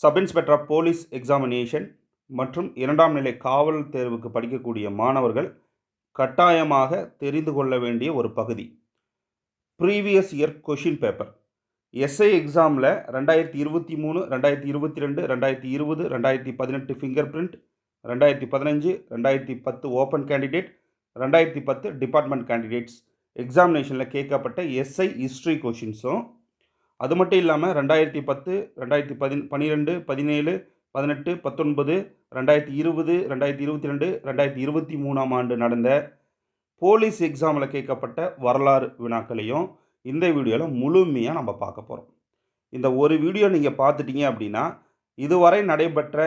Sub inspector police examination மற்றும் இரண்டாம் நிலை காவல் தேர்வுக்கு படிக்கக்கூடிய மாணவர்கள் கட்டாயமாக தெரிந்து கொள்ள வேண்டிய ஒரு பகுதி. Previous year question paper SI எக்ஸாமில் ரெண்டாயிரத்தி இருபத்தி மூணு ரெண்டாயிரத்தி இருபத்தி ரெண்டு ரெண்டாயிரத்தி இருபது ரெண்டாயிரத்தி பதினெட்டு ஃபிங்கர் பிரிண்ட் ரெண்டாயிரத்தி பதினஞ்சு ரெண்டாயிரத்தி பத்து ஓப்பன் கேண்டிடேட் ரெண்டாயிரத்தி பத்து டிபார்ட்மெண்ட் கேண்டிடேட்ஸ் எக்ஸாமினேஷனில் கேட்கப்பட்ட எஸ்ஐ ஹிஸ்ட்ரி கொஷின்ஸும் அது மட்டும் இல்லாமல் ரெண்டாயிரத்தி பத்து ரெண்டாயிரத்தி பதின் பன்னிரெண்டு பதினேழு பதினெட்டு பத்தொன்பது ரெண்டாயிரத்தி இருபது ரெண்டாயிரத்தி இருபத்தி ரெண்டு ரெண்டாயிரத்தி இருபத்தி மூணாம் ஆண்டு நடந்த போலீஸ் எக்ஸாமில் கேட்கப்பட்ட வரலாறு வினாக்களையும் இந்த வீடியோவில் முழுமையாக நம்ம பார்க்க போகிறோம் இந்த ஒரு வீடியோ நீங்கள் பார்த்துட்டீங்க அப்படின்னா இதுவரை நடைபெற்ற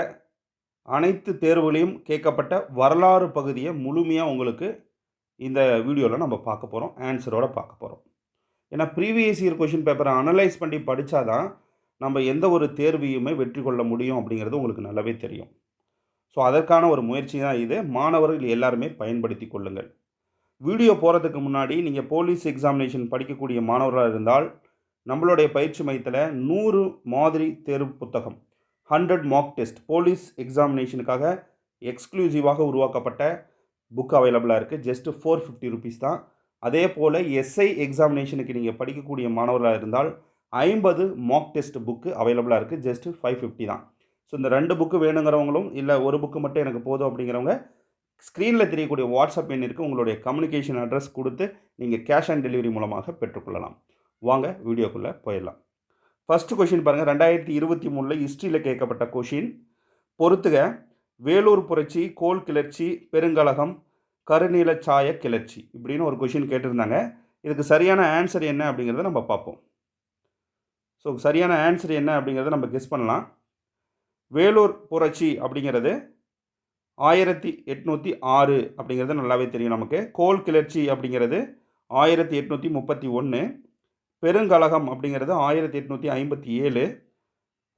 அனைத்து தேர்வுகளையும் கேட்கப்பட்ட வரலாறு பகுதியை முழுமையாக உங்களுக்கு இந்த வீடியோவில் நம்ம பார்க்க போகிறோம் ஆன்சரோடு பார்க்க போகிறோம் ஏன்னா ப்ரீவியஸ் இயர் கொஷின் பேப்பரை அனலைஸ் பண்ணி படித்தாதான் நம்ம எந்த ஒரு தேர்வையுமே வெற்றி கொள்ள முடியும் அப்படிங்கிறது உங்களுக்கு நல்லாவே தெரியும். ஸோ அதற்கான ஒரு முயற்சி தான் இது. மாணவர்கள் எல்லாருமே பயன்படுத்தி கொள்ளுங்கள். வீடியோ போகிறதுக்கு முன்னாடி நீங்கள் போலீஸ் எக்ஸாமினேஷன் படிக்கக்கூடிய மாணவராக இருந்தால் நம்மளுடைய பயிற்சி மையத்தில் நூறு மாதிரி தேர்வு புத்தகம் ஹண்ட்ரட் மாக் டெஸ்ட் போலீஸ் எக்ஸாமினேஷனுக்காக எக்ஸ்க்ளூசிவாக உருவாக்கப்பட்ட புக் அவைலபிளாக இருக்குது ஜஸ்ட்டு ஃபோர் ஃபிஃப்டி ருபீஸ் தான். அதே போல் எஸ்ஐ எக்ஸாமினேஷனுக்கு நீங்கள் படிக்கக்கூடிய மாணவர்களாக இருந்தால் ஐம்பது மாக் டெஸ்ட் புக்கு அவைலபிளாக இருக்குது ஜஸ்ட்டு ஃபைவ் ஃபிஃப்டி தான். ஸோ இந்த ரெண்டு புக்கு வேணுங்கிறவங்களும் இல்லை ஒரு புக்கு மட்டும் எனக்கு போதும் அப்படிங்கிறவங்க ஸ்க்ரீனில் தெரியக்கூடிய வாட்ஸ்அப் எண்ணிற்கு உங்களுடைய கம்யூனிகேஷன் அட்ரஸ் கொடுத்து நீங்கள் கேஷ் ஆன் டெலிவரி மூலமாக பெற்றுக்கொள்ளலாம். வாங்க வீடியோக்குள்ளே போயிடலாம். ஃபஸ்ட்டு கொஷின் பாருங்கள் ரெண்டாயிரத்தி இருபத்தி மூணில் ஹிஸ்ட்ரியில் கேட்கப்பட்ட கொஷின் பொறுத்துக. வேலூர் புரட்சி கோல் கிளர்ச்சி பெருங்கலகம் கருநீல சாய கிளர்ச்சி இப்படின்னு ஒரு கொஷின் கேட்டிருந்தாங்க. இதுக்கு சரியான ஆன்சர் என்ன அப்படிங்கிறத நம்ம பார்ப்போம். ஸோ சரியான ஆன்சர் என்ன அப்படிங்கிறத நம்ம கெஸ் பண்ணலாம். வேலூர் புரட்சி அப்படிங்கிறது ஆயிரத்தி எட்நூற்றி ஆறு அப்படிங்கிறது நல்லாவே தெரியும் நமக்கு. கோல் கிளர்ச்சி அப்படிங்கிறது ஆயிரத்தி எட்நூற்றி முப்பத்தி ஒன்று பெருங்கலகம் அப்படிங்கிறது ஆயிரத்தி எட்நூற்றி ஐம்பத்தி ஏழு.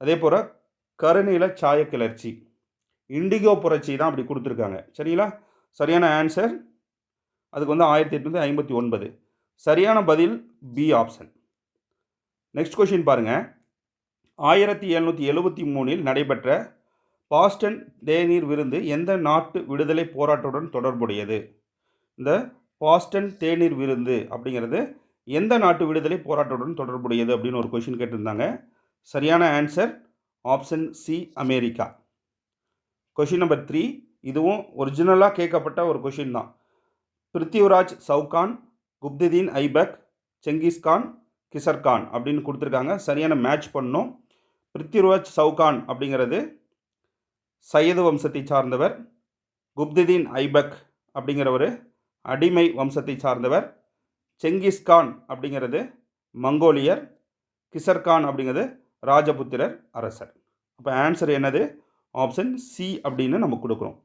அதே போல் கருநீல சாய கிளர்ச்சி. இண்டிகோ புரட்சி தான் அப்படி கொடுத்துருக்காங்க. சரிங்களா? சரியான ஆன்சர் அதுக்கு வந்து ஆயிரத்தி எட்நூற்றி ஐம்பத்தி ஒன்பது. சரியான பதில் பி ஆப்ஷன் நெக்ஸ்ட் கொஷின் பாருங்கள் ஆயிரத்தி எழுநூற்றி எழுபத்தி மூணில் நடைபெற்ற பாஸ்டன் தேநீர் விருந்து எந்த நாட்டு விடுதலை போராட்டத்துடன் தொடர்புடையது? இந்த பாஸ்டன் தேநீர் விருந்து அப்படிங்கிறது எந்த நாட்டு விடுதலை போராட்டத்துடன் தொடர்புடையது அப்படின்னு ஒரு கொஷின் கேட்டிருந்தாங்க. சரியான answer option c America. Question number three இதுவும் ஒரிஜினலாக கேட்கப்பட்ட ஒரு கொஷின் தான். பிருத்திவிராஜ் சவுகான் குப்திதீன் ஐபக் செங்கிஸ்கான் கிசர்கான் அப்படின்னு கொடுத்துருக்காங்க. சரியான மேட்ச் பண்ணோம். பிருத்திவிராஜ் சவுகான் அப்படிங்கிறது சையது வம்சத்தை சார்ந்தவர் குப்திதீன் ஐபக் அப்படிங்கிறவர் அடிமை வம்சத்தை சார்ந்தவர் செங்கிஸ்கான் அப்படிங்கிறது மங்கோலியர் கிசர்கான் அப்படிங்கிறது ராஜபுத்திரர் அரசர். அப்போ ஆன்சர் என்னது? ஆப்ஷன் சி அப்படின்னு நம்ம கொடுக்குறோம்.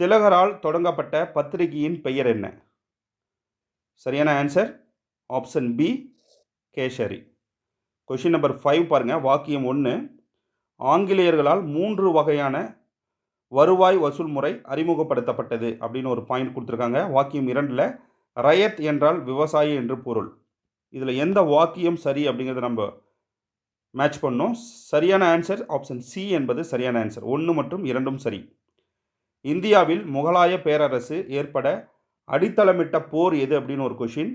திலகரால் தொடங்கப்பட்ட பத்திரிகையின் பெயர் என்ன? சரியான answer option b Kesari. Question number five பாருங்கள் வாக்கியம் ஒன்று ஆங்கிலேயர்களால் மூன்று வகையான வருவாய் வசூல் முறை அறிமுகப்படுத்தப்பட்டது அப்படின்னு ஒரு பாயிண்ட் கொடுத்துருக்காங்க. வாக்கியம் இரண்டில் ரயத் என்றால் விவசாயி என்று பொருள். இதில் எந்த வாக்கியம் சரி அப்படிங்கிறத நம்ம மேட்ச் பண்ணோம். சரியான ஆன்சர் ஆப்ஷன் சி என்பது சரியான ஆன்சர் ஒன்று மற்றும் இரண்டும் சரி. இந்தியாவில் முகலாய பேரரசு ஏற்பட அடித்தளமிட்ட போர் எது அப்படின்னு ஒரு கொஷின்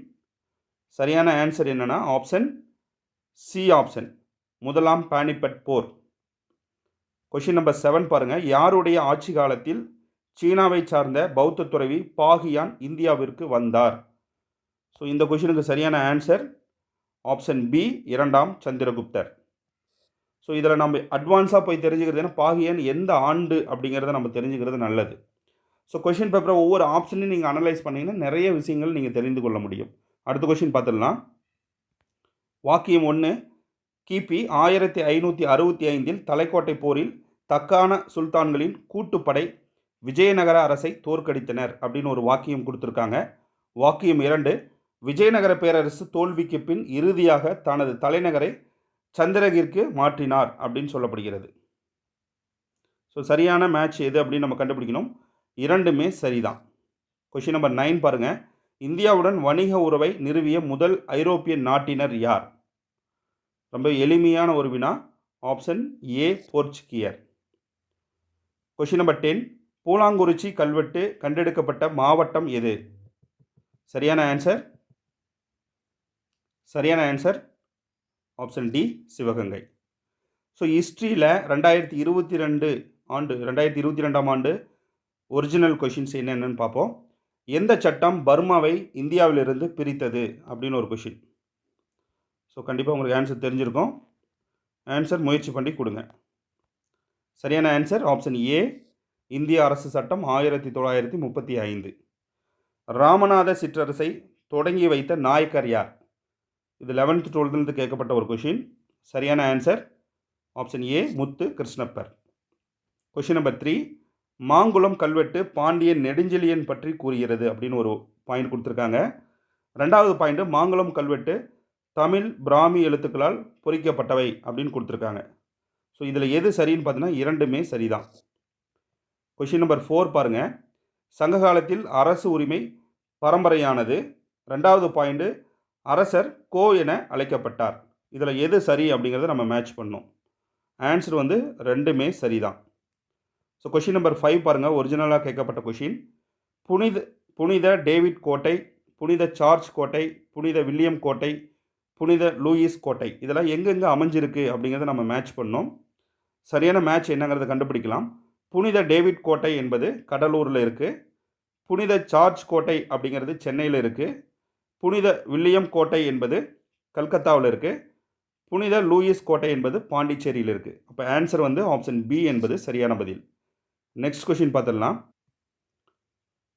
சரியான ஆன்சர் என்னென்னா ஆப்ஷன் சி ஆப்ஷன் முதலாம் பானிபட் போர். கொஷின் நம்பர் செவன் பாருங்கள் யாருடைய ஆட்சி காலத்தில் சீனாவை சார்ந்த பௌத்த துறவி பாகியான் இந்தியாவிற்கு வந்தார்? ஸோ இந்த கொஷினுக்கு சரியான ஆன்சர் ஆப்ஷன் பி இரண்டாம் சந்திரகுப்தர். ஸோ இதில் நம்ம அட்வான்ஸாக போய் தெரிஞ்சுக்கிறது ஏன்னா பாகியன் எந்த ஆண்டு அப்படிங்கிறத நம்ம தெரிஞ்சுக்கிறது நல்லது. ஸோ கொஷின் பேப்பரை ஒவ்வொரு ஆப்ஷனையும் நீங்கள் அனலைஸ் பண்ணிங்கன்னா நிறைய விஷயங்கள் நீங்கள் தெரிந்து கொள்ள முடியும். அடுத்த கொஷின் பார்த்துடலாம். வாக்கியம் ஒன்று கிபி ஆயிரத்தி ஐநூற்றி அறுபத்தி ஐந்தில் தலைக்கோட்டை போரில் தக்கான சுல்தான்களின் கூட்டுப்படை விஜயநகர அரசை தோற்கடித்தனர் அப்படின்னு ஒரு வாக்கியம் கொடுத்துருக்காங்க. வாக்கியம் இரண்டு விஜயநகர பேரரசு தோல்விக்கு பின் இறுதியாக தனது தலைநகரை சந்திரகிற்கு மாற்றினார் அப்படின்னு சொல்லப்படுகிறது. ஸோ சரியான மேட்ச் எது அப்படின்னு நம்ம கண்டுபிடிக்கணும். இரண்டுமே சரிதான். கொஷின் நம்பர் நைன் பாருங்கள் இந்தியாவுடன் வணிக உறவை நிறுவிய முதல் ஐரோப்பிய நாட்டினர் யார்? ரொம்ப எளிமையான ஒரு வினா. ஆப்ஷன் ஏ போர்ச்சுகியர் கொஷின் நம்பர் டென் பூலாங்குறிச்சி கல்வெட்டு கண்டெடுக்கப்பட்ட மாவட்டம் எது? சரியான ஆன்சர் சரியான answer option d Sivaganga. So ஹிஸ்ட்ரியில் ரெண்டாயிரத்தி இருபத்தி ரெண்டு ஆண்டு ரெண்டாயிரத்தி இருபத்தி ரெண்டாம் ஆண்டு ஒரிஜினல் கொஷின்ஸ் என்னென்னு பார்ப்போம். எந்த சட்டம் பர்மாவை இந்தியாவிலிருந்து பிரித்தது அப்படின்னு ஒரு கொஷின் ஸோ கண்டிப்பாக உங்களுக்கு ஆன்சர் தெரிஞ்சிருக்கும். ஆன்சர் முயற்சி பண்ணி கொடுங்க. சரியான ஆன்சர் ஆப்ஷன் ஏ இந்திய அரசு சட்டம் ஆயிரத்தி தொள்ளாயிரத்தி முப்பத்தி ஐந்து. ராமநாத சிற்றரசை தொடங்கி வைத்த நாயக்கர் யார்? இது லெவன்த் டுவெல்த்துலேருந்து கேட்கப்பட்ட ஒரு கொஷின் சரியான answer option a Muthu Krishnappar. Question number three Mangulam கல்வெட்டு பாண்டியன் நெடுஞ்செழியன் பற்றி கூறுகிறது அப்படின்னு ஒரு பாயிண்ட் கொடுத்துருக்காங்க. ரெண்டாவது பாயிண்ட்டு மாங்குளம் கல்வெட்டு தமிழ் பிராமி எழுத்துக்களால் பொறிக்கப்பட்டவை அப்படின்னு கொடுத்துருக்காங்க. ஸோ இதில் எது சரின்னு பார்த்தீங்கன்னா இரண்டுமே சரிதான். கொஷின் நம்பர் ஃபோர் பாருங்கள் சங்க காலத்தில் அரசு உரிமை பரம்பரையானது. ரெண்டாவது பாயிண்ட்டு அரசர் கோ என அழைக்கப்பட்டார். இதில் எது சரி அப்படிங்கிறத நம்ம மேட்ச் பண்ணோம். ஆன்சர் வந்து ரெண்டுமே சரிதான். ஸோ கொஷின் நம்பர் ஃபைவ் பாருங்கள் ஒரிஜினலாக கேட்கப்பட்ட கொஷின் புனித புனித டேவிட் கோட்டை புனித சார்ஜ் கோட்டை புனித வில்லியம் கோட்டை புனித லூயிஸ் கோட்டை. இதெல்லாம் எங்கெங்கே அமைஞ்சிருக்கு அப்படிங்கிறத நம்ம மேட்ச் பண்ணோம். சரியான மேட்ச் என்னங்கிறத கண்டுபிடிக்கலாம். புனித டேவிட் கோட்டை என்பது கடலூரில் இருக்குது புனித சார்ஜ் கோட்டை அப்படிங்கிறது சென்னையில் இருக்குது புனித வில்லியம் கோட்டை என்பது கல்கத்தாவில் இருக்குது புனித லூயிஸ் கோட்டை என்பது பாண்டிச்சேரியில் இருக்குது அப்போ ஆன்சர் வந்து ஆப்ஷன் பி என்பது சரியான பதில். நெக்ஸ்ட் கொஷின் பார்த்துடலாம்.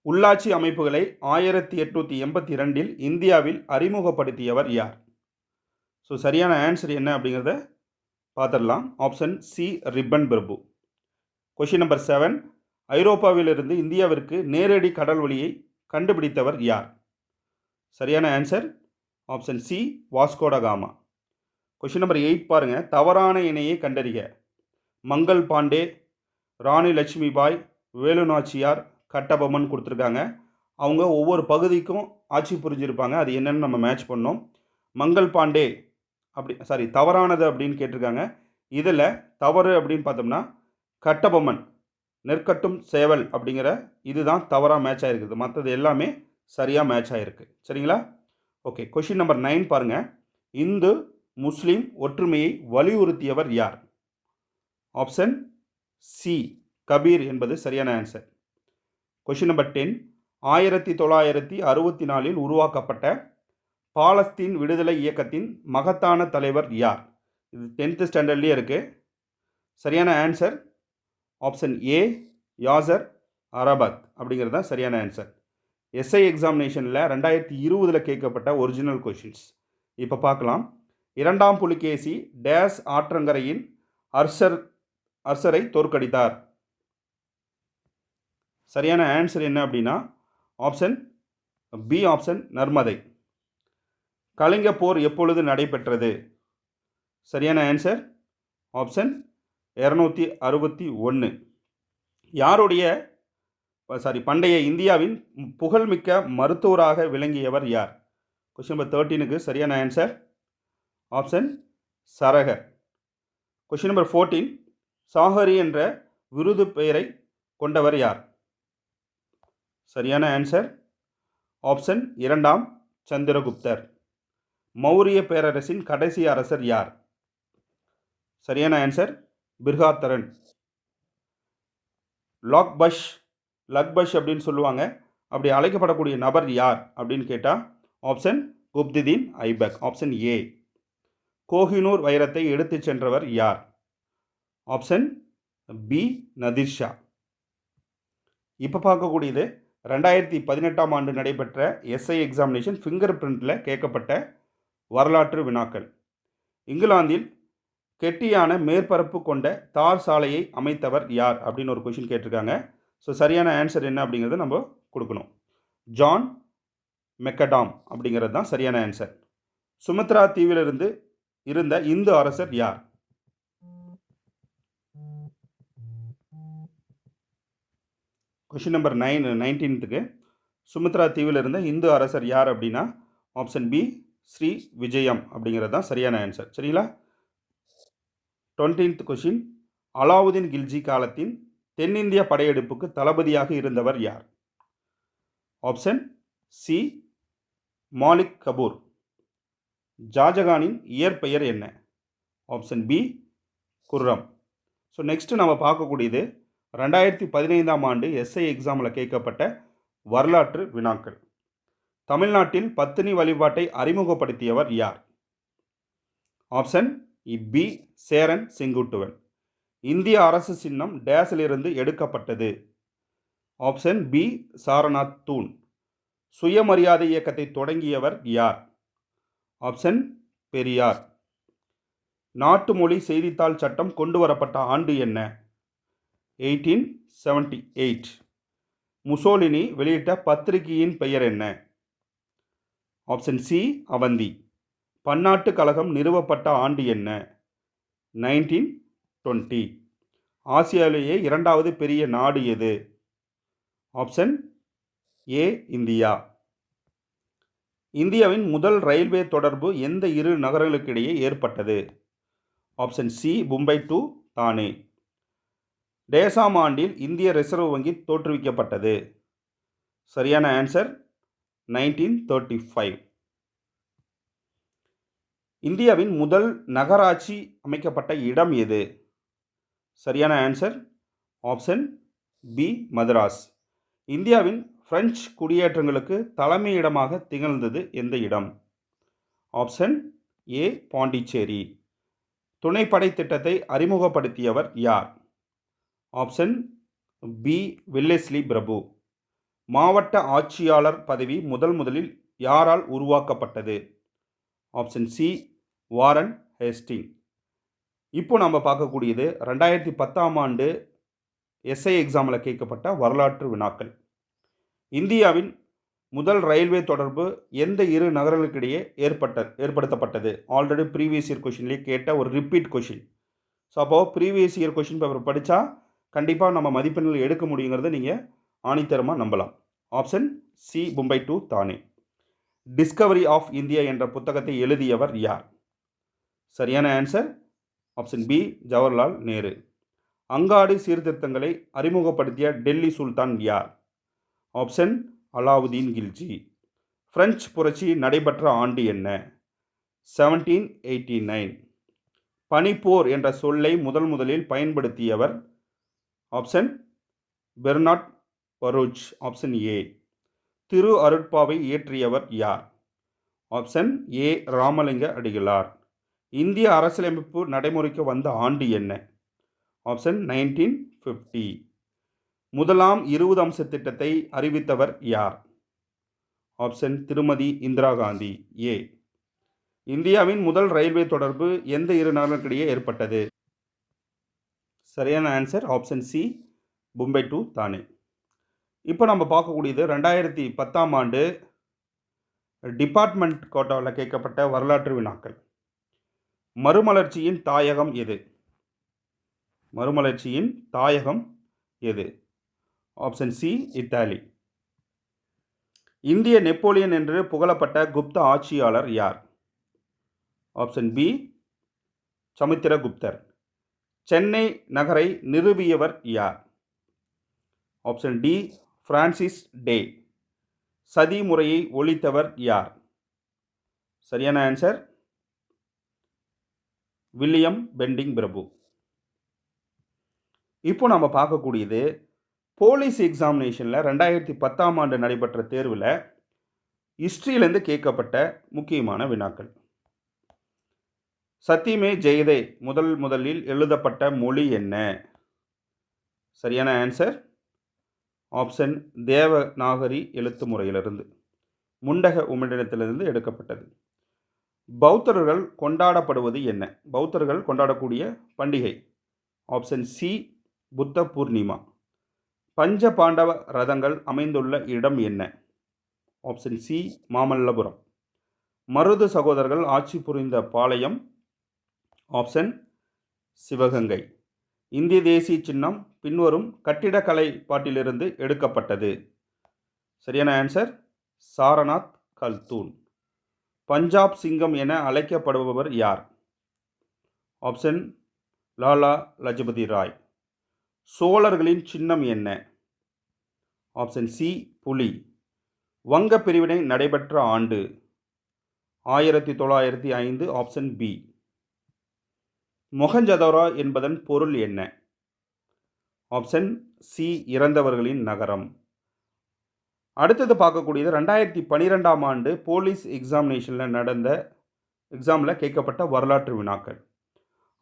உள்ளாட்சி அமைப்புகளை ஆயிரத்தி எட்நூற்றி எண்பத்தி ரெண்டில் இந்தியாவில் அறிமுகப்படுத்தியவர் யார்? ஸோ சரியான ஆன்சர் என்ன அப்படிங்கிறத பார்த்துடலாம். ஆப்ஷன் சி ரிப்பன் பிரபு கொஷின் நம்பர் செவன் ஐரோப்பாவிலிருந்து இந்தியாவிற்கு நேரடி கடல் வழியை கண்டுபிடித்தவர் யார்? சரியான answer option c Vasco da Gama question number eight பாருங்கள் தவறான இணையை கண்டறிக. மங்கள் பாண்டே ராணி லட்சுமி பாய் வேலுநாச்சியார் கட்டபொம்மன் கொடுத்துருக்காங்க. அவங்க ஒவ்வொரு பகுதிக்கும் ஆட்சி புரிஞ்சிருப்பாங்க. அது என்னென்னு நம்ம மேட்ச் பண்ணோம். மங்கள் பாண்டே அப்படி சாரி தவறானது அப்படின்னு கேட்டிருக்காங்க. இதில் தவறு அப்படின்னு பார்த்தோம்னா கட்டபொம்மன் நெற்கட்டும் சேவல் அப்படிங்கிற இதுதான் தவறாக மேட்ச் ஆகிருக்குது மற்றது எல்லாமே சரியாக மேட்ச் ஆகிருக்கு சரிங்களா? ஓகே கொஷின் நம்பர் நைன் பாருங்கள் இந்து முஸ்லீம் ஒற்றுமையை வலியுறுத்தியவர் யார்? ஆப்ஷன் சி கபீர் என்பது சரியான ஆன்சர் கொஷின் நம்பர் டென் ஆயிரத்தி தொள்ளாயிரத்தி அறுபத்தி நாலில் உருவாக்கப்பட்ட பாலஸ்தீன் விடுதலை இயக்கத்தின் மகத்தான தலைவர் யார்? இது டென்த்து ஸ்டாண்டர்ட்லேயே இருக்குது சரியான answer option a Yasser Arafat அப்படிங்கிறது தான் சரியான ஆன்சர் எஸ்ஐ எக்ஸாமினேஷனில் ரெண்டாயிரத்தி இருபதில் கேட்கப்பட்ட ஒரிஜினல் கொஷின்ஸ் இப்போ பார்க்கலாம். இரண்டாம் புலிகேசி டேஸ் ஆற்றங்கரையின் அர்சர் அர்சரை தோற்கடித்தார். சரியான ஆன்சர் என்ன அப்படின்னா option b option Narmada. Kalinga போர் எப்பொழுது நடைபெற்றது? சரியான ஆன்சர் ஆப்ஷன் இரநூத்தி அறுபத்தி ஒன்று யாருடைய சாரி பண்டைய இந்தியாவின் புகழ்மிக்க மருத்துவராக விளங்கியவர் யார்? கொஷின் நம்பர் தேர்ட்டீனுக்கு சரியான answer option Charaka question number fourteen Sagari என்ற விருது பெயரை கொண்டவர் யார்? சரியான ஆன்சர் ஆப்ஷன் இரண்டாம் சந்திரகுப்தர். மௌரிய பேரரசின் கடைசி அரசர் யார்? சரியான ஆன்சர் பிர்காத்தரன் லாக்பஷ் லக்பஷ் அப்படின்னு சொல்லுவாங்க. அப்படி அழைக்கப்படக்கூடிய நபர் யார் அப்படின்னு கேட்டால் option Qutbuddin Aibak option a Kohinoor வைரத்தை எடுத்துச் சென்றவர் யார்? ஆப்ஷன் பி நதிர்ஷா இப்போ பார்க்கக்கூடியது ரெண்டாயிரத்தி பதினெட்டாம் ஆண்டு நடைபெற்ற எஸ்ஐ எக்ஸாமினேஷன் ஃபிங்கர் பிரிண்டில் கேட்கப்பட்ட வரலாற்று வினாக்கள். இங்கிலாந்தில் கெட்டியான மேற்பரப்பு கொண்ட தார் சாலையை அமைத்தவர் யார் அப்படின்னு ஒரு கொஷின் கேட்டிருக்காங்க. ஸோ சரியான ஆன்சர் என்ன அப்படிங்கிறத நம்ம கொடுக்கணும். ஜான் மெக்கடாம் அப்படிங்கிறது தான் சரியான ஆன்சர் சுமத்ரா தீவிலிருந்து இருந்த இந்து அரசர் யார்? கொஷின் நம்பர் நைன் நைன்டீன்த்துக்கு சுமித்ரா தீவில் இருந்த இந்து அரசர் யார் அப்படின்னா ஆப்ஷன் பி ஸ்ரீ விஜயம் அப்படிங்கிறது தான் சரியான ஆன்சர் சரிங்களா? டுவெண்ட்டீன்த் கொஷின் அலாவுதீன் கில்ஜி காலத்தின் தென்னிந்திய படையெடுப்புக்கு தளபதியாக இருந்தவர் யார்? Option c. மாலிக் கபூர். ஜாஜகானின் இயற்பெயர் என்ன? Option b. Khurram. So next நம்ம பார்க்கக்கூடியது ரெண்டாயிரத்தி பதினைந்தாம் ஆண்டு எஸ்ஐ எக்ஸாமில் கேட்கப்பட்ட வரலாற்று வினாக்கள். தமிழ்நாட்டில் பத்தினி வழிபாட்டை அறிமுகப்படுத்தியவர் யார்? Option b. சேரன் செங்குட்டுவன். இந்திய அரசு சின்னம் டேஸிலிருந்து எடுக்கப்பட்டது. ஆப்ஷன் பி சாரநாத் தூண். சுயமரியாதை இயக்கத்தை தொடங்கியவர் யார்? ஆப்ஷன் பெரியார். நாட்டு மொழி செய்தித்தாள் சட்டம் கொண்டு வரப்பட்ட ஆண்டு என்ன? Eighteen seventy eight. முசோலினி வெளியிட்ட பத்திரிகையின் பெயர் என்ன? Option c Avanti. பன்னாட்டு கழகம் நிறுவப்பட்ட ஆண்டு என்ன? Nineteen twenty. ஆசியாவிலேயே இரண்டாவது பெரிய நாடு எது? Option a India. இந்தியாவின் முதல் ரயில்வே தொடர்பு எந்த இரு நகரங்களுக்கிடையே ஏற்பட்டது? ஆப்ஷன் சி மும்பை டு தானே. டேசாம் ஆண்டில் இந்திய ரிசர்வ் வங்கி தோற்றுவிக்கப்பட்டது. சரியான ஆன்சர் நைன்டீன் தேர்ட்டி ஃபைவ். இந்தியாவின் முதல் நகராட்சி அமைக்கப்பட்ட இடம் எது? சரியான ஆன்சர் ஆப்ஷன் பி மதராஸ் இந்தியாவின் பிரெஞ்சு குடியேற்றங்களுக்கு தலைமையிடமாக திகழ்ந்தது எந்த இடம்? ஆப்ஷன் ஏ பாண்டிச்சேரி துணைப்படை திட்டத்தை அறிமுகப்படுத்தியவர் யார்? ஆப்ஷன் பி வில்லெஸ்லி பிரபு மாவட்ட ஆட்சியாளர் பதவி முதல் முதலில் யாரால் உருவாக்கப்பட்டது? ஆப்ஷன் சி வாரன் ஹேஸ்டிங் இப்போ நம்ம பார்க்கக்கூடியது ரெண்டாயிரத்தி பத்தாம் ஆண்டு எஸ்ஐ எக்ஸாமில் கேட்கப்பட்ட வரலாற்று வினாக்கள். இந்தியாவின் முதல் ரயில்வே தொடர்பு எந்த இரு நகரங்களுக்கிடையே ஏற்பட்ட ஏற்படுத்தப்பட்டது? ஆல்ரெடி ப்ரீவியஸ் இயர் கொஷின்லேயே கேட்ட ஒரு ரிப்பீட் கொஷின் ஸோ அப்போது ப்ரீவியஸ் இயர் கொஷின் பேப்பர் படித்தா கண்டிப்பாக நம்ம மதிப்பெண்கள் எடுக்க முடியுங்கிறத நீங்கள் ஆணித்தரமாக நம்பலாம். Option c Mumbai to Thane discovery of India என்ற புத்தகத்தை எழுதியவர் யார்? சரியான answer option b Jawaharlal Nehru அங்காடி சீர்திருத்தங்களை அறிமுகப்படுத்திய டெல்லி சுல்தான் யார்? ஆப்ஷன் அலாவுதீன் கில்ஜி பிரெஞ்சு புரட்சி நடைபெற்ற ஆண்டு என்ன? செவன்டீன் எயிட்டி நைன் பனிப்போர் என்ற சொல்லை முதல் முதலில் பயன்படுத்தியவர் option Bernard Baruch option a திரு அருட்பாவை இயற்றியவர் யார்? Option a Ramalinga Adigalar. இந்திய அரசியலமைப்பு நடைமுறைக்கு வந்த ஆண்டு என்ன? Option nineteen fifty. முதலாம் இருபது அம்ச திட்டத்தை அறிவித்தவர் யார்? ஆப்ஷன் திருமதி இந்திரா காந்தி. ஏ. இந்தியாவின் முதல் ரயில்வே தொடர்பு எந்த இரு நகரங்களுக்கிடையே ஏற்பட்டது? சரியான answer option c Mumbai to Thane. இப்போ நம்ம பார்க்கக்கூடியது ரெண்டாயிரத்தி பத்தாம் ஆண்டு டிபார்ட்மெண்ட் கோட்டாவில் கேட்கப்பட்ட வரலாற்று வினாக்கள். மறுமலர்ச்சியின் தாயகம் எது? மறுமலர்ச்சியின் தாயகம் எது? ஆப்ஷன் சி இத்தாலி இந்திய நெப்போலியன் என்று புகழப்பட்ட குப்த ஆட்சியாளர் யார்? Option B சமுத்திரகுப்தர். சென்னை நகரை நிறுவியவர் யார்? ஆப்ஷன் டி பிரான்சிஸ் டே சதி முறையை ஒழித்தவர் யார்? சரியான ஆன்சர் வில்லியம் பெண்டிங் பிரபு. இப்போ நம்ம பார்க்கக்கூடியது போலீஸ் எக்ஸாமினேஷனில் ரெண்டாயிரத்தி பத்தாம் ஆண்டு நடைபெற்ற தேர்வில் ஹிஸ்ட்ரியிலேருந்து கேட்கப்பட்ட முக்கியமான வினாக்கள். சத்தியமே ஜெயதே முதல் முதலில் எழுதப்பட்ட மொழி என்ன? சரியான ஆன்சர் ஆப்ஷன் தேவநாகரி எழுத்து முறையிலிருந்து முண்டக உமிழினத்திலிருந்து எடுக்கப்பட்டது. பௌத்தர்கள் கொண்டாடப்படுவது என்ன? பௌத்தர்கள் கொண்டாடக்கூடிய பண்டிகை. Option C Buddha Purnima. பஞ்ச பாண்டவ ரதங்கள் அமைந்துள்ள இடம் என்ன? Option C Mamallapuram. மருது சகோதரர்கள் ஆட்சி புரிந்த பாளையம். ஆப்ஷன் சிவகங்கை. இந்திய தேசிய சின்னம் பின்வரும் கட்டிடக்கலை பாட்டிலிருந்து எடுக்கப்பட்டது. சரியான ஆன்சர் சாரநாத் கல்தூன். பஞ்சாப் சிங்கம் என அழைக்கப்படுபவர் யார்? ஆப்ஷன் லாலா லஜபதி ராய். சோழர்களின் சின்னம் என்ன? ஆப்ஷன் சி புலி. வங்க பிரிவினை நடைபெற்ற ஆண்டு ஆயிரத்தி தொள்ளாயிரத்தி ஐந்து ஆப்ஷன் பி. மொஹஞ்சதோரா என்பதன் பொருள் என்ன? ஆப்ஷன் சி இறந்தவர்களின் நகரம். அடுத்தது பார்க்கக்கூடியது ரெண்டாயிரத்தி பன்னிரெண்டாம் ஆண்டு போலீஸ் எக்ஸாமினேஷனில் நடந்த எக்ஸாமில் கேட்கப்பட்ட வரலாற்று வினாக்கள்.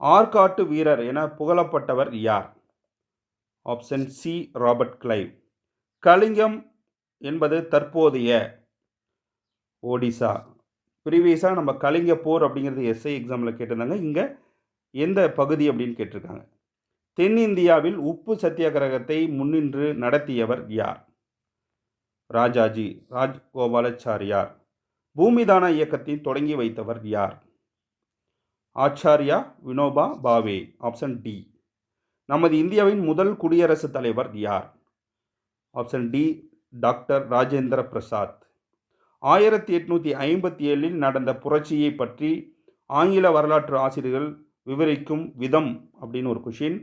ஆற்காட்டு வீரர் என புகழப்பட்டவர் யார்? Option c Robert Clive. Kalingam என்பது தற்போதைய ஒடிசா. ப்ரீவியஸாக நம்ம கலிங்க போர் அப்படிங்கிறது எஸ்ஐ எக்ஸாமில் கேட்டிருந்தாங்க. இங்கே எந்த பகுதி அப்படின்னு கேட்டிருக்காங்க. தென்னிந்தியாவில் உப்பு சத்தியாகிரகத்தை முன்னின்று நடத்தியவர் யார்? ராஜாஜி ராஜ்கோபாலாச்சாரியார். பூமிதான இயக்கத்தை தொடங்கி வைத்தவர் யார்? Acharya Vinoba Bhave option D. நமது இந்தியாவின் முதல் குடியரசுத் தலைவர் யார்? Option d doctor Rajendra Prasad. ஆயிரத்தி எட்நூற்றி ஐம்பத்தி ஏழில் நடந்த புரட்சியை பற்றி ஆங்கில வரலாற்று ஆசிரியர்கள் விவரிக்கும் விதம் அப்படின்னு ஒரு கொஷின்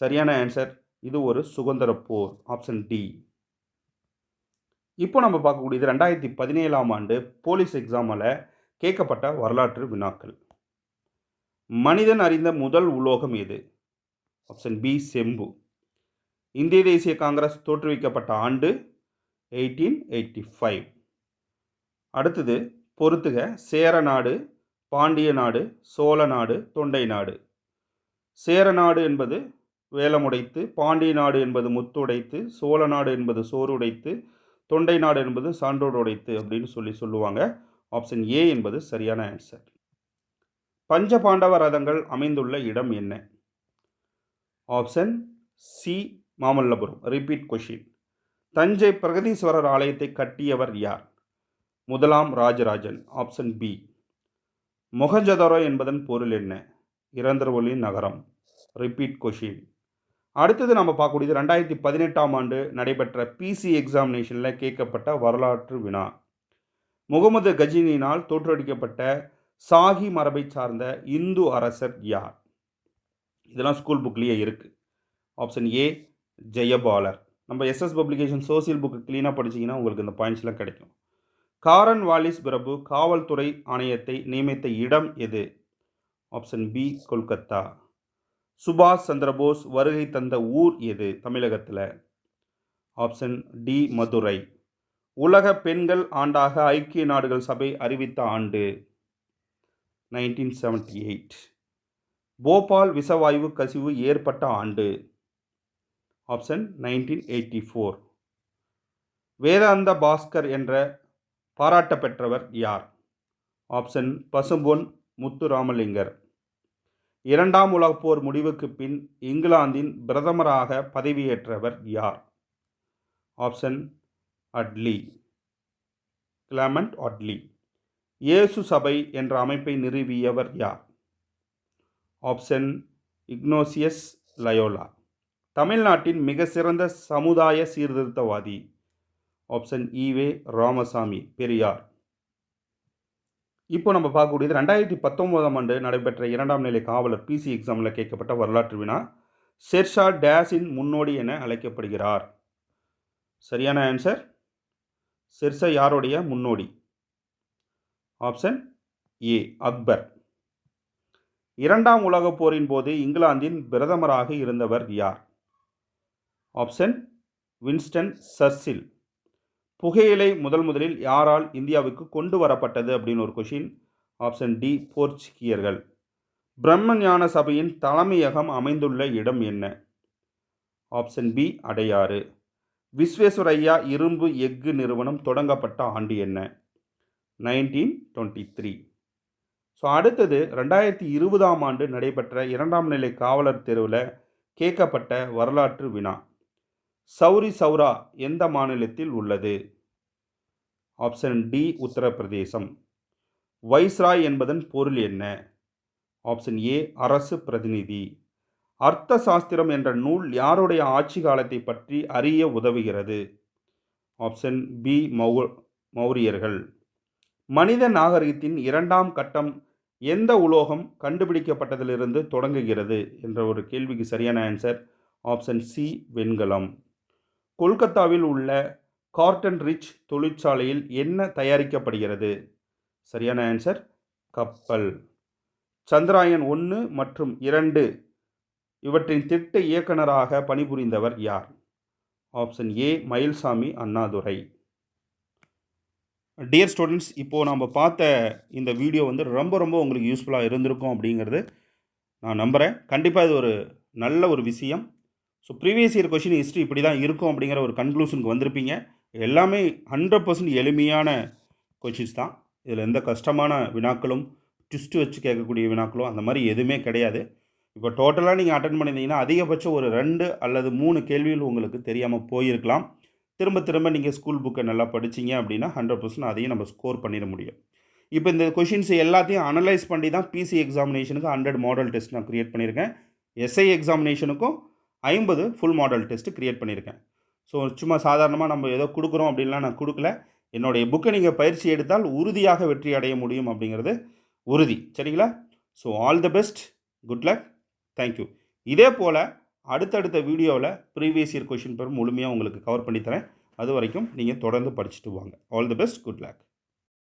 சரியான ஆன்சர் இது ஒரு சுதந்திர போர் ஆப்ஷன் டி. இப்போ நம்ம பார்க்கக்கூடியது ரெண்டாயிரத்தி பதினேழாம் ஆண்டு போலீஸ் எக்ஸாமில் கேட்கப்பட்ட வரலாற்று வினாக்கள். மனிதன் அறிந்த முதல் உலோகம் எது? ஆப்ஷன் பி செம்பு. இந்திய தேசிய காங்கிரஸ் தோற்றுவிக்கப்பட்ட ஆண்டு எயிட்டீன் எயிட்டி ஃபைவ். அடுத்தது பொறுத்துக சேர நாடு பாண்டிய நாடு சோழ நாடு தொண்டை நாடு. சேர நாடு என்பது வேலமுடைத்து பாண்டிய நாடு என்பது முத்துடைத்து சோழ நாடு என்பது சோறு உடைத்து தொண்டை நாடு என்பது சான்றோர் உடைத்து அப்படின்னு சொல்லி சொல்லுவாங்க. ஆப்ஷன் ஏ என்பது சரியான ஆன்சர் பஞ்ச பாண்டவ ரதங்கள் அமைந்துள்ள இடம் என்ன? Option C Mamallapuram. Repeat question Thanjai Brihadeeswarar ஆலயத்தை கட்டியவர் யார்? முதலாம் ராஜராஜன். ஆப்ஷன் பி மொகஞ்சதரோ என்பதன் பொருள் என்ன? இறந்தர்வொலியின் நகரம். ரிப்பீட் கொஷின் அடுத்தது நம்ம பார்க்கக்கூடியது ரெண்டாயிரத்தி பதினெட்டாம் ஆண்டு நடைபெற்ற பிசி எக்ஸாமினேஷனில் கேட்கப்பட்ட வரலாற்று வினா. முகமது கஜினியினால் தோற்றுவிக்கப்பட்ட சாகி மரபை சார்ந்த இந்து அரசர் யார்? இதெல்லாம் ஸ்கூல் புக்லேயே இருக்குது ஆப்ஷன் ஏ ஜெயபாலர். நம்ம எஸ்எஸ் பப்ளிகேஷன் சோசியல் புக்கு க்ளீனாக படிச்சிங்கன்னா உங்களுக்கு இந்த பாயிண்ட்ஸ்லாம் கிடைக்கும். காரன் வாலிஸ் பிரபு காவல்துறை ஆணையத்தை நியமித்த இடம் எது? Option B Kolkata. சுபாஷ் சந்திரபோஸ் வருகை தந்த ஊர் எது தமிழகத்தில்? Option D Madurai. உலக பெண்கள் ஆண்டாக ஐக்கிய நாடுகள் சபை அறிவித்த ஆண்டு நைன்டீன் செவன்டி எயிட். போபால் விசவாயு கசிவு ஏற்பட்ட ஆண்டு ஆப்ஷன் நைன்டீன் எயிட்டி ஃபோர். வேதாந்த பாஸ்கர் என்ற பாராட்ட பெற்றவர் யார்? ஆப்ஷன் பசும்பொன் முத்துராமலிங்கர். இரண்டாம் உலகப் போர் முடிவுக்கு பின் இங்கிலாந்தின் பிரதமராக பதவியேற்றவர் யார்? Option Attlee. Clement Attlee. இயேசு சபை என்ற அமைப்பை நிறுவியவர் யார்? Option Ignatius Loyola. தமிழ்நாட்டின் மிக சிறந்த சமுதாய சீர்திருத்தவாதி. Option EV Ramasamy Periyar. இப்போ நம்ம பார்க்கக்கூடியது ரெண்டாயிரத்தி பத்தொம்போதாம் ஆண்டு நடைபெற்ற இரண்டாம் நிலை காவலர் பிசி எக்ஸாமில் கேட்கப்பட்ட வரலாற்று வினா ஷெர்ஷா டேஸின் முன்னோடி என அழைக்கப்படுகிறார். சரியான ஆன்சர் ஷெர்ஷா யாருடைய முன்னோடி? Option A Akbar. இரண்டாம் உலகப் போரின் போது இங்கிலாந்தின் பிரதமராக இருந்தவர் யார்? ஆப்ஷன் வின்ஸ்டன் சர்சில் புகையிலை முதல் முதலில் யாரால் இந்தியாவுக்கு கொண்டு வரப்பட்டது அப்படின்னு ஒரு கொஷின் ஆப்ஷன் டி போர்ச்சுகியர்கள். பிரம்ம ஞான சபையின் தலைமையகம் அமைந்துள்ள இடம் என்ன? Option B Adyar. விஸ்வேஸ்வரையா இரும்பு எஃகு நிறுவனம் தொடங்கப்பட்ட ஆண்டு என்ன? நைன்டீன் டுவெண்ட்டி த்ரீ ஸோ அடுத்தது ரெண்டாயிரத்தி இருபதாம் ஆண்டு நடைபெற்ற இரண்டாம் நிலை காவலர் தேர்வில் கேட்கப்பட்ட வரலாற்று வினா. சௌரி சௌரா எந்த மாநிலத்தில் உள்ளது? Option D Uttar Pradesh. வைஸ்ராய் என்பதன் பொருள் என்ன? ஆப்ஷன் ஏ அரசு பிரதிநிதி. அர்த்த சாஸ்திரம் என்ற நூல் யாருடைய ஆட்சி காலத்தை பற்றி அறிய உதவுகிறது? ஆப்ஷன் பி மௌ மௌரியர்கள். மனித நாகரிகத்தின் இரண்டாம் கட்டம் எந்த உலோகம் கண்டுபிடிக்கப்பட்டதிலிருந்து தொடங்குகிறது? என்ற ஒரு கேள்விக்கு சரியான ஆன்சர் ஆப்ஷன் சி வெண்கலம். கொல்கத்தாவில் உள்ள கார்டன் ரிச் தொழிற்சாலையில் என்ன தயாரிக்கப்படுகிறது? சரியான ஆன்சர் கப்பல். சந்திராயன் ஒன்று மற்றும் இரண்டு இவற்றின் திட்ட இயக்குனராக பணிபுரிந்தவர் யார்? Option A Mayilsamy Annadurai. Dear students இப்போது நம்ம பார்த்த இந்த வீடியோ வந்து ரொம்ப ரொம்ப உங்களுக்கு யூஸ்ஃபுல்லாக இருந்திருக்கும் அப்படிங்கிறது நான் நம்புகிறேன் கண்டிப்பாக இது ஒரு நல்ல ஒரு விஷயம். So previous year question history இப்படி தான் இருக்கும் அப்படிங்கிற ஒரு கன்க்ளூஷனுக்கு வந்திருப்பீங்க. எல்லாமே ஹண்ட்ரட் பர்சன்ட் எளிமையான கொஷின்ஸ் தான். இதில் எந்த கஷ்டமான வினாக்களும் ட்விஸ்ட்டு வச்சு கேட்கக்கூடிய வினாக்களும் அந்த மாதிரி எதுவுமே கிடையாது. இப்போ டோட்டலாக நீங்கள் அட்டன் பண்ணியிருந்தீங்கன்னா அதிகபட்சம் ஒரு ரெண்டு அல்லது மூணு கேள்விகள் உங்களுக்கு தெரியாமல் போயிருக்கலாம். திரும்ப திரும்ப நீங்கள் ஸ்கூல் புக்கை நல்லா படிச்சீங்க அப்படின்னா ஹண்ட்ரட் பர்சன்ட் அதையும் நம்ம ஸ்கோர் பண்ணிட முடியும். இப்போ இந்த கொஷின்ஸ் எல்லாத்தையும் அனலைஸ் பண்ணி தான் பிசி எக்ஸாமினேஷனுக்கு ஹண்ட்ரட் மாடல் டெஸ்ட் நான் க்ரியேட் பண்ணியிருக்கேன். எஸ்ஐ எக்ஸாமினேஷனுக்கும் ஐம்பது ஃபுல் மாடல் டெஸ்ட்டு க்ரியேட் பண்ணியிருக்கேன். ஸோ சும்மா சாதாரணமாக நம்ம ஏதோ கொடுக்குறோம் அப்படின்லாம் நான் கொடுக்கல. என்னுடைய புக்கை நீங்கள் பயிற்சி எடுத்தால் உறுதியாக வெற்றி அடைய முடியும் அப்படிங்கிறது உறுதி. சரிங்களா? So all the best good luck thank you இதே போல் அடுத்தடுத்த வீடியோவில் ப்ரீவியஸ் இயர் கொஷின் பேர் முழுமையாக உங்களுக்கு கவர் பண்ணித்தரேன் அது வரைக்கும் நீங்கள் தொடர்ந்து படிச்சுட்டு வாங்க. All the best good luck